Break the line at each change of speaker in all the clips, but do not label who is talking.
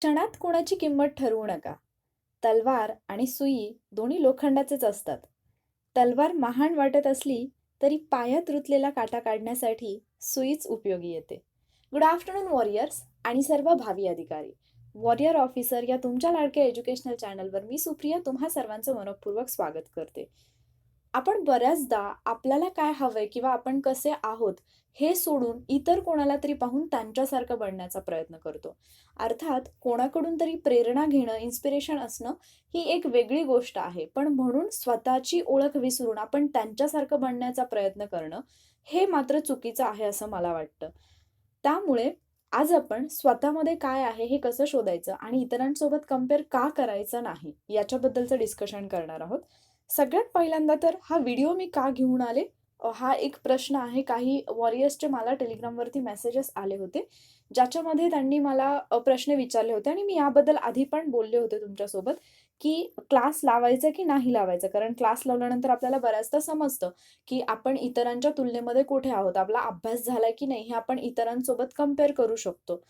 क्षणात कोणाची किंमत ठरवू नका. तलवार आणि सुई दोन्ही लोखंडाचेच असतात. तलवार महान वाटत असली तरी पायात रुतलेला काटा काढण्यासाठी सुईच उपयोगी येते. गुड आफ्टरनून वॉरियर्स आणि सर्व भावी अधिकारी. वॉरियर ऑफिसर या तुमच्या लाडक्या एज्युकेशनल चॅनलवर मी सुप्रिया तुम्हा सर्वांचं मनपूर्वक स्वागत करते. आपण बऱ्याचदा आपल्याला काय हवंय किंवा आपण कसे आहोत हे सोडून इतर कोणाला तरी पाहून त्यांच्यासारखं बनण्याचा प्रयत्न करतो. अर्थात कोणाकडून तरी प्रेरणा घेणं इन्स्पिरेशन असणं ही एक वेगळी गोष्ट आहे. पण म्हणून स्वतःची ओळख विसरून आपण त्यांच्यासारखं बनण्याचा प्रयत्न करणं हे मात्र चुकीचं आहे असं मला वाटतं. त्यामुळे आज आपण स्वतःमध्ये काय आहे हे कसं शोधायचं आणि इतरांसोबत कंपेअर का करायचं नाही याच्याबद्दलचं डिस्कशन करणार आहोत. सगळ्यात पहिल्यांदा तर हा व्हिडिओ मी का घेऊन आले? हा एक प्रश्न आहे. काही वॉरियर्सचे मला टेलिग्रामवरती मेसेजेस आले होते ज्याच्यामध्ये त्यांनी मला प्रश्न विचारले होते आणि मी याबद्दल आधी पण बोलले होते तुमच्यासोबत की क्लास लावायचा की नाही लावायचा? कारण क्लास लावल्यानंतर आपल्याला बऱ्याचदा समजतं की आपण इतरांच्या तुलनेमध्ये कुठे आहोत? आपला अभ्यास झाला की नाही हे आपण इतरांसोबत कंपेअर करू शकतो.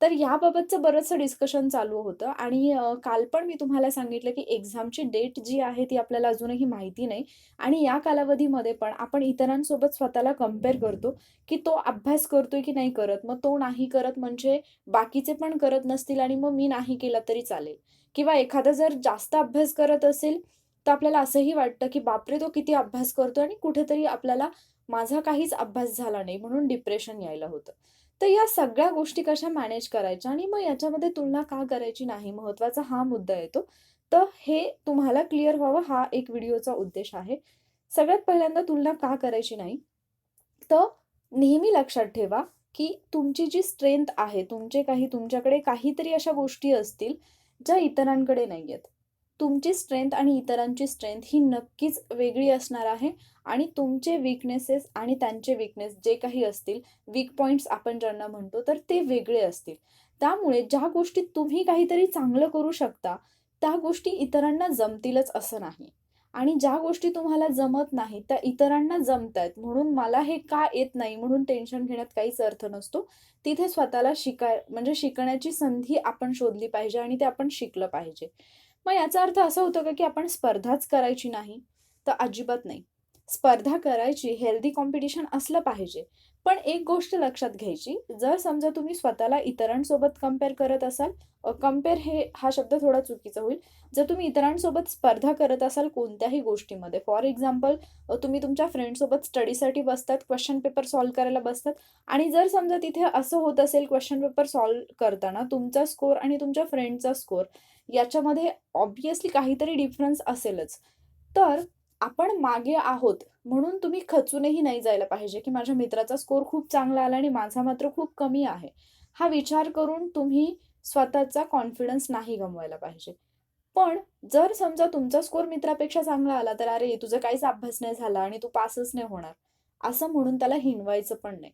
तर याबाबतचं बरंचसं डिस्कशन चालू होतं. आणि काल पण मी तुम्हाला सांगितलं की एक्झामची डेट जी आहे ती आपल्याला अजूनही माहिती नाही. आणि या कालावधीमध्ये पण आपण इतरांसोबत स्वतःला कंपेअर करतो की तो अभ्यास करतोय की नाही करत. मग तो नाही करत म्हणजे बाकीचे पण करत नसतील आणि मग मी नाही केला तरी चालेल. किंवा एखादा जर जास्त अभ्यास करत असेल तर आपल्याला असंही वाटतं की बापरे तो किती अभ्यास करतोय आणि कुठेतरी आपल्याला माझा काहीच अभ्यास झाला नाही म्हणून डिप्रेशन यायला होतं. तर या सगळ्या गोष्टी कशा मॅनेज करायच्या आणि मग याच्यामध्ये तुलना का करायची नाही? महत्त्वाचा हा मुद्दा येतो. तर हे तुम्हाला क्लिअर व्हावं हा एक व्हिडिओचा उद्देश आहे. सगळ्यात पहिल्यांदा तुलना का करायची नाही? तर नेहमी लक्षात ठेवा की तुमची जी स्ट्रेंथ आहे तुमचे काही तुमच्याकडे काहीतरी अशा गोष्टी असतील ज्या इतरांकडे नाही आहेत तुमची स्ट्रेंथ आणि इतरांची स्ट्रेंथ ही नक्कीच वेगळी असणार आहे. आणि तुमचे विकनेसेस आणि त्यांचे विकनेस जे काही असतील वीक पॉईंट्स आपण ज्यांना म्हणतो तर ते वेगळे असतील. त्यामुळे ज्या गोष्टीत तुम्ही काहीतरी चांगलं करू शकता त्या गोष्टी इतरांना जमतीलच असं नाही. आणि ज्या गोष्टी तुम्हाला जमत नाही त्या इतरांना जमत आहेत. म्हणून मला हे का येत नाही म्हणून टेन्शन घेण्यात काहीच अर्थ नसतो. तिथे स्वतःला शिकाय म्हणजे शिकण्याची संधी आपण शोधली पाहिजे आणि ते आपण शिकलं पाहिजे. मग याचा अर्थ असा होतो का की आपण स्पर्धाच करायची नाही? तर अजिबात नाही. स्पर्धा करायची हेल्दी कॉम्पिटिशन असलं पाहिजे. पण एक गोष्ट लक्षात घ्यायची जर समजा तुम्ही स्वतःला इतरांसोबत कंपेअर करत असाल कंपेअर हे हा शब्द थोडा चुकीचा होईल. जर तुम्ही इतरांसोबत स्पर्धा करत असाल कोणत्याही गोष्टीमध्ये फॉर एक्झाम्पल तुम्ही तुमच्या फ्रेंडसोबत स्टडीसाठी बसतात क्वेश्चन पेपर सॉल्व करायला बसतात आणि जर समजा तिथे असं होत असेल क्वेश्चन पेपर सॉल्व्ह करताना तुमचा स्कोअर आणि तुमच्या फ्रेंडचा स्कोअर याच्यामध्ये ऑब्विसली काहीतरी डिफरन्स असेलच. तर आपण मागे आहोत म्हणून तुम्ही खचूनही नाही जायला पाहिजे की माझ्या मित्राचा स्कोर खूप चांगला आला आणि माझा मात्र खूप कमी आहे. हा विचार करून तुम्ही स्वतःचा कॉन्फिडन्स नाही गमवायला पाहिजे. पण जर समजा तुमचा स्कोर मित्रापेक्षा चांगला आला तर अरे तुझा काहीच अभ्यास नाही झाला आणि तू पासच नाही होणार. असं म्हणून त्याला हिनवायचं पण नाही.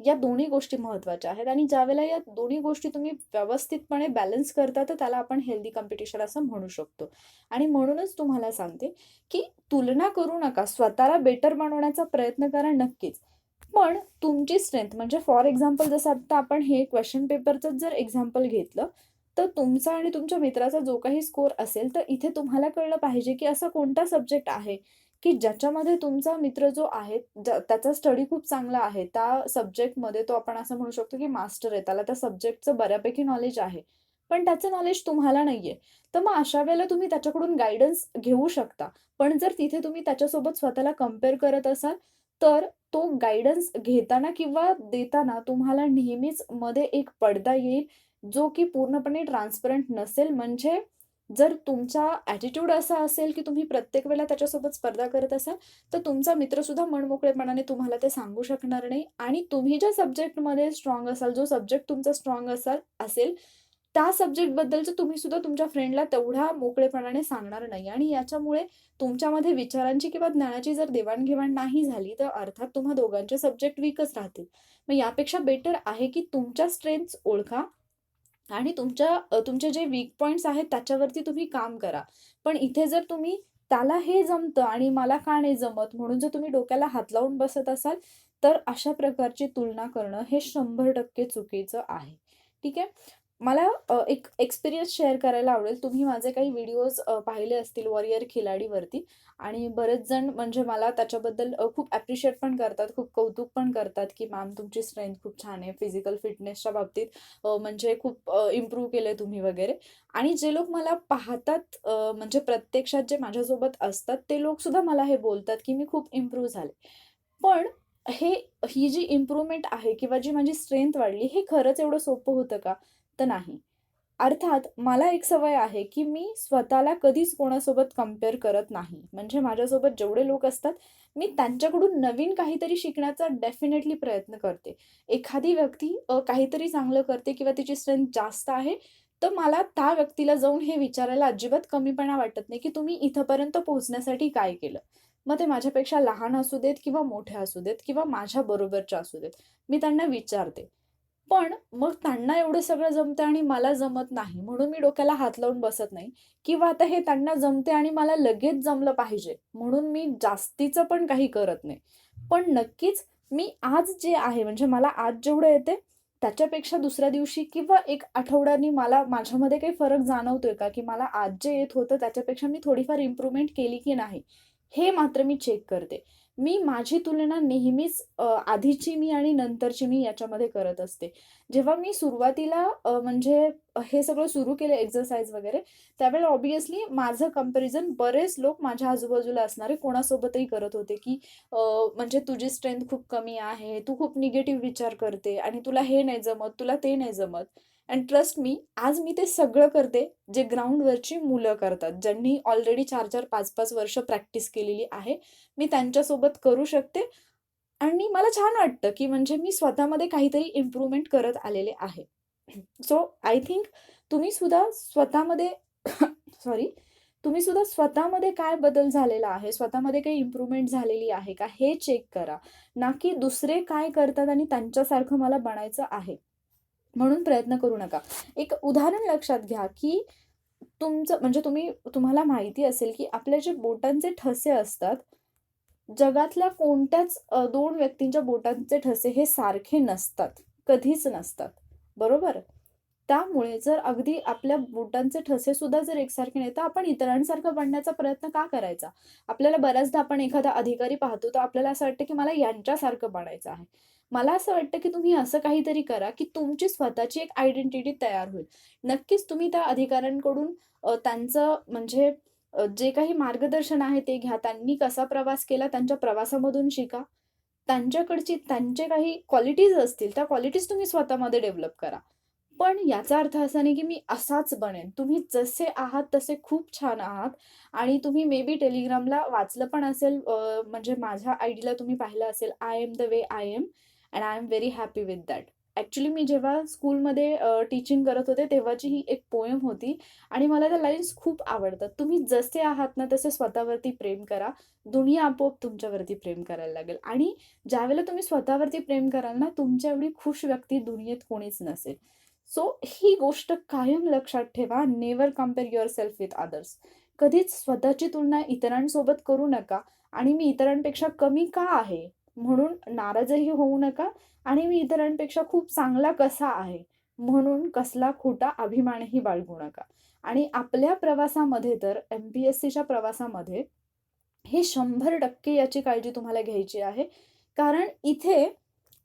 या दोन्ही गोष्टी महत्त्वाच्या आहेत. आणि ज्यावेळेला या दोन्ही गोष्टी तुम्ही व्यवस्थितपणे बॅलन्स करता तर त्याला आपण हेल्दी कॉम्पिटिशन असं म्हणू शकतो. आणि म्हणूनच तुम्हाला सांगते की तुलना करू नका. स्वतःला बेटर बनवण्याचा प्रयत्न करा नक्कीच. पण तुमची स्ट्रेंथ म्हणजे फॉर एक्झाम्पल जसं आता आपण हे क्वेश्चन पेपरचं जर एक्झाम्पल घेतलं तर तुमचा आणि तुमच्या मित्राचा जो काही स्कोर असेल तर इथे तुम्हाला कळलं पाहिजे की असा कोणता सब्जेक्ट आहे. की ज्याच्यामध्ये तुमचा मित्र जो आहे त्याचा स्टडी खूप चांगला आहे त्या सब्जेक्टमध्ये तो आपण असं म्हणू शकतो की मास्टर आहे त्याला त्या सब्जेक्टचं बऱ्यापैकी नॉलेज आहे पण त्याचं नॉलेज तुम्हाला नाहीये. तर मग अशा वेळेला तुम्ही त्याच्याकडून गायडन्स घेऊ शकता. पण जर तिथे तुम्ही त्याच्यासोबत स्वतःला कंपेअर करत असाल तर तो गायडन्स घेताना किंवा देताना तुम्हाला नेहमीच मध्ये एक पडदा येईल जो की पूर्णपणे ट्रान्सपरंट नसेल. म्हणजे जर तुमचा ॲटिट्यूड असा असेल की तुम्ही प्रत्येक वेळेला त्याच्यासोबत स्पर्धा करत असाल तर तुमचा मित्रसुद्धा मनमोकळेपणाने तुम्हाला ते सांगू शकणार नाही. आणि तुम्ही ज्या सब्जेक्टमध्ये स्ट्रॉंग असाल जो सब्जेक्ट तुमचा स्ट्रॉंग असाल असेल त्या सब्जेक्टबद्दलचं तुम्ही सुद्धा तुमच्या फ्रेंडला तेवढ्या मोकळेपणाने सांगणार नाही. आणि याच्यामुळे तुमच्यामध्ये विचारांची किंवा ज्ञानाची जर देवाणघेवाण नाही झाली तर अर्थात तुम्हा दोघांचे सब्जेक्ट वीकच राहतील. मग यापेक्षा बेटर आहे की तुमच्या स्ट्रेंथ्स ओळखा. आणि तुमच्या तुमचे जे वीक पॉईंट्स आहेत त्याच्यावरती तुम्ही काम करा. पण इथे जर तुम्ही त्याला हे जमतं आणि मला का नाही जमत म्हणून जर तुम्ही डोक्याला हात लावून बसत असाल तर अशा प्रकारची तुलना करणं हे शंभर टक्के चुकीचं आहे. ठीक आहे? मला एक एक्सपिरियन्स शेअर करायला आवडेल. तुम्ही माझे काही व्हिडिओज पाहिले असतील वॉरियर खिलाडीवरती आणि बरेच जण म्हणजे मला त्याच्याबद्दल खूप ॲप्रिशिएट पण करतात, खूप कौतुक पण करतात, की "मॅम तुमची स्ट्रेंथ खूप छान आहे. फिजिकल फिटनेसच्या बाबतीत म्हणजे खूप इम्प्रूव्ह केलंय तुम्ही" वगैरे. आणि जे लोक मला पाहतात म्हणजे प्रत्यक्षात जे माझ्यासोबत असतात, ते लोकसुद्धा मला हे बोलतात, की मी खूप इम्प्रूव्ह झाले. पण हे ही जी इम्प्रूव्हमेंट आहे किंवा जी माझी स्ट्रेंथ वाढली, हे खरंच एवढं सोपं होतं का? तर नाही. अर्थात मला एक सवय आहे, की मी स्वतःला कधीच कोणासोबत कंपेअर करत नाही. म्हणजे माझ्यासोबत जेवढे लोक असतात, मी त्यांच्याकडून नवीन काहीतरी शिकण्याचा डेफिनेटली प्रयत्न करते. एखादी व्यक्ती काहीतरी चांगलं करते किंवा तिची स्ट्रेंथ जास्त आहे, तर मला त्या व्यक्तीला जाऊन हे विचारायला अजिबात कमीपणा वाटत नाही, की तुम्ही इथंपर्यंत पोहोचण्यासाठी काय केलं? मग ते माझ्यापेक्षा लहान असू देत किंवा मोठे असू देत किंवा माझ्या बरोबरचे असू देत. मी त्यांना विचारते. पण मग त्यांना एवढं सगळं जमतं आणि मला जमत नाही, म्हणून मी डोक्याला हात लावून बसत नाही किंवा आता हे त्यांना जमते आणि मला लगेच जमलं पाहिजे, म्हणून मी जास्तीचं पण काही करत नाही. पण नक्कीच मी आज जे आहे म्हणजे मला आज जेवढं येते त्याच्यापेक्षा दुसऱ्या दिवशी किंवा एक आठवड्यानी मला माझ्यामध्ये काही फरक जाणवतोय का? की मला आज जे येत होतं त्याच्यापेक्षा मी थोडीफार इम्प्रूव्हमेंट केली की नाही? हे मात्र मी चेक करते. मी माझी तुलना नेहमीच आधीची मी आणि नंतरची मी याच्यामध्ये करत असते. जेव्हा मी सुरुवातीला म्हणजे हे सगळं सुरू केलं एक्झरसाइज वगैरे, त्यावेळेला ऑब्व्हियसली माझं कंपॅरिझन बरेच लोक माझ्या आजूबाजूला असणारे कोणासोबतही करत होते, की म्हणजे तुझी स्ट्रेंथ खूप कमी आहे, तू खूप निगेटिव्ह विचार करते आणि तुला हे नाही जमत, तुला ते नाही जमत. अँड ट्रस्ट मी, आज मी ते सगळं करते, जे ग्राउंडवरची मुलं करतात. ज्यांनी ऑलरेडी 4-4, 5-5 वर्ष प्रॅक्टिस केलेली आहे. मी त्यांच्यासोबत करू शकते आणि मला छान वाटतं, की म्हणजे मी स्वतःमध्ये काहीतरी इम्प्रूव्हमेंट करत आलेले आहे. सो आय थिंक तुम्ही सुद्धा स्वतःमध्ये सॉरी, तुम्ही सुद्धा स्वतःमध्ये काय बदल झालेला आहे, स्वतःमध्ये काही इम्प्रूव्हमेंट झालेली आहे का? हे चेक करा. ना की दुसरे काय करतात आणि त्यांच्यासारखं मला बनायचं आहे, म्हणून प्रयत्न करू नका. एक उदाहरण लक्षात घ्या, की तुमचं म्हणजे तुम्ही तुम्हाला माहिती असेल, की आपल्या जे बोटांचे ठसे असतात, जगातल्या कोणत्याच दोन व्यक्तींच्या बोटांचे ठसे हे सारखे नसतात. कधीच नसतात. बरोबर? त्यामुळे जर अगदी आपल्या बोटांचे ठसे सुद्धा जर एकसारखे नाही, तर आपण इतरांसारखं बनण्याचा प्रयत्न का करायचा? आपल्याला बऱ्याचदा आपण एखादा अधिकारी पाहतो, तर आपल्याला असं वाटतं, की मला यांच्यासारखं बनायचं आहे. मला असं वाटतं, की तुम्ही असं काहीतरी करा, की तुमची स्वतःची एक आयडेंटिटी तयार होईल. नक्कीच तुम्ही त्या अधिकाऱ्यांकडून त्यांचं म्हणजे जे काही मार्गदर्शन आहे ते घ्या. त्यांनी कसा प्रवास केला त्यांच्या प्रवासामधून शिका. त्यांच्याकडची त्यांचे काही क्वालिटीज असतील, त्या क्वालिटीज तुम्ही स्वतःमध्ये डेव्हलप करा. पण याचा अर्थ असा नाही, की मी असाच बनेन. तुम्ही जसे आहात तसे खूप छान आहात आणि तुम्ही मे बी टेलिग्रामला वाचलं पण असेल म्हणजे माझ्या आयडीला तुम्ही पाहिलं असेल, I am the way I am and I am very happy with that. Actually मी जेव्हा स्कूलमध्ये टीचिंग करत होते, तेव्हाची ही एक पोएम होती आणि मला त्या लाईन्स खूप आवडतात. तुम्ही जसे आहात ना, तसे स्वतःवरती प्रेम करा. दुनिया आपोआप तुमच्यावरती प्रेम करायला लागेल आणि ज्यावेळेला तुम्ही स्वतःवरती प्रेम कराल ना, तुमच्या एवढी खुश व्यक्ती दुनियेत कोणीच नसेल. सो ही गोष्ट कायम लक्षात ठेवा. Never compare yourself with others. कधीच स्वतःची तुलना इतरांसोबत करू नका आणि मी इतरांपेक्षा कमी का आहे, म्हणून नाराजही होऊ नका आणि मी इतरांपेक्षा खूप चांगला कसा आहे, म्हणून कसला खोटा अभिमानही बाळगू नका. आणि आपल्या प्रवासामध्ये तर एम-पी-एस-सीच्या प्रवासामध्ये हे 100% याची काळजी तुम्हाला घ्यायची आहे. कारण इथे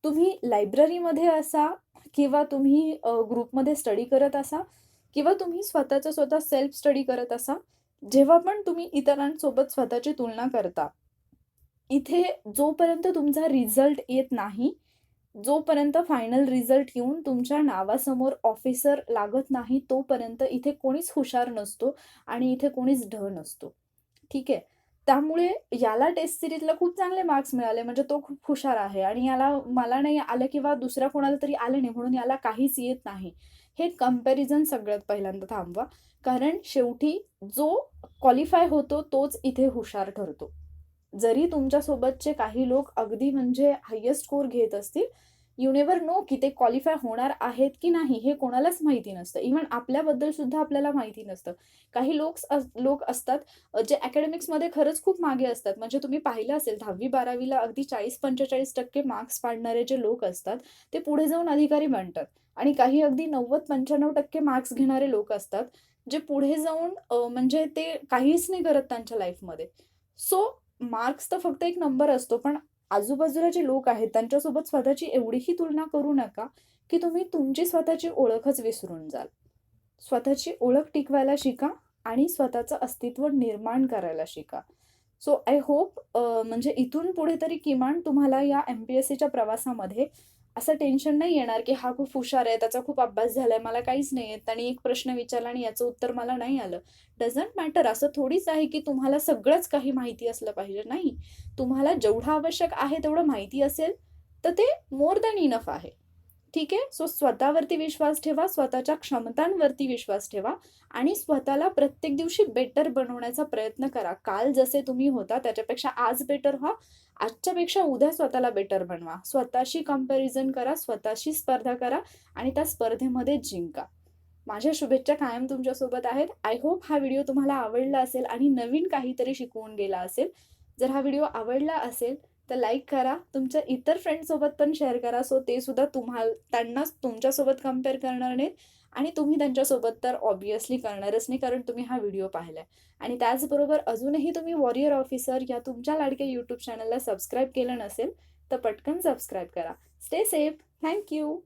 तुम्ही लायब्ररीमध्ये असा किंवा तुम्ही ग्रुपमध्ये स्टडी करत असा किंवा तुम्ही स्वतःचं स्वतः सेल्फ स्टडी करत असा, जेव्हा पण तुम्ही इतरांसोबत स्वतःची तुलना करता, इथे जोपर्यंत तुमचा रिझल्ट येत नाही, जोपर्यंत फायनल रिझल्ट येऊन तुमच्या नावासमोर ऑफिसर लागत नाही, तोपर्यंत इथे कोणीच हुशार नसतो आणि इथे कोणीच ढ नसतो. ठीक आहे? त्यामुळे याला टेस्ट सिरीजला खूप चांगले मार्क्स मिळाले, म्हणजे तो खूप हुशार आहे आणि याला मला नाही आलं किंवा दुसऱ्या कोणाला तरी आलं नाही, म्हणून याला काहीच येत नाही. हे कंपॅरिझन सगळ्यात पहिल्यांदा थांबवा. कारण शेवटी जो क्वालिफाय होतो, तोच इथे हुशार ठरतो. जरी तुमच्यासोबतचे काही लोक अगदी म्हणजे हायेस्ट स्कोर घेत असतील, युनेवर नो की ते क्वालिफाय होणार आहेत की नाही हे कोणालाच माहिती नसतं. इव्हन आपल्याबद्दल सुद्धा आपल्याला माहिती नसतं. काही लोक लोक असतात जे अकॅडमिक्समध्ये खरंच खूप मागे असतात. म्हणजे तुम्ही पाहिलं असेल दहावी बारावीला अगदी चाळीस पंचेचाळीस टक्के मार्क्स पाडणारे जे लोक असतात ते पुढे जाऊन अधिकारी बनतात. आणि काही अगदी नव्वद पंच्याण्णव टक्के मार्क्स घेणारे लोक असतात जे पुढे जाऊन म्हणजे ते काहीच नाही करत त्यांच्या लाईफमध्ये सो मार्क्स तर फक्त एक नंबर असतो पण आजूबाजूला जे लोक आहेत त्यांच्यासोबत स्वतःची एवढीही तुलना करू नका की तुम्ही तुमची स्वतःची ओळखच विसरून जाल. स्वतःची ओळख टिकवायला शिका आणि स्वतःचं अस्तित्व निर्माण करायला शिका. सो आय होप म्हणजे इथून पुढे तरी किमान तुम्हाला या एम पी एस सीच्या प्रवासामध्ये असं टेन्शन नाही येणार की हा खूप हुशार आहे त्याचा खूप अभ्यास झालाय मला काहीच नाही येत. आणि एक प्रश्न विचारला आणि याचं उत्तर मला नाही आलं. डझंट मॅटर असं थोडीच आहे की तुम्हाला सगळंच काही माहिती असलं पाहिजे नाही? तुम्हाला जेवढं आवश्यक आहे तेवढं माहिती असेल तर ते मोर दॅन इनफ आहे. ठीक आहे? सो स्वतःवरती विश्वास ठेवा स्वतःच्या क्षमतांवरती विश्वास ठेवा आणि स्वतःला प्रत्येक दिवशी बेटर बनवण्याचा प्रयत्न करा. काल जसे तुम्ही होता त्याच्यापेक्षा आज बेटर व्हा. आजच्यापेक्षा उद्या स्वतःला बेटर बनवा. स्वतःशी कंपॅरिझन करा स्वतःशी स्पर्धा करा आणि त्या स्पर्धेमध्ये जिंका. माझ्या शुभेच्छा कायम तुमच्यासोबत आहेत. आय होप हा व्हिडिओ तुम्हाला आवडला असेल आणि नवीन काहीतरी शिकवून गेला असेल. जर हा व्हिडिओ आवडला असेल तर लाईक करा. तुमच्या इतर फ्रेंडसोबत पण शेअर करा. सो ते सुद्धा तुम्हाला त्यांना तुमच्यासोबत कंपेअर करणार नाहीत. आणि तुम्ही त्यांच्यासोबत तर ऑब्वियसली करणारच नाही कारण तुम्ही हा व्हिडिओ पाहिलाय. आणि त्याचबरोबर अजूनही तुम्ही वॉरियर ऑफिसर या तुमच्या लाडक्या यूट्यूब चॅनलला सबस्क्राईब केलं नसेल तर पटकन सबस्क्राईब करा. Stay safe thank you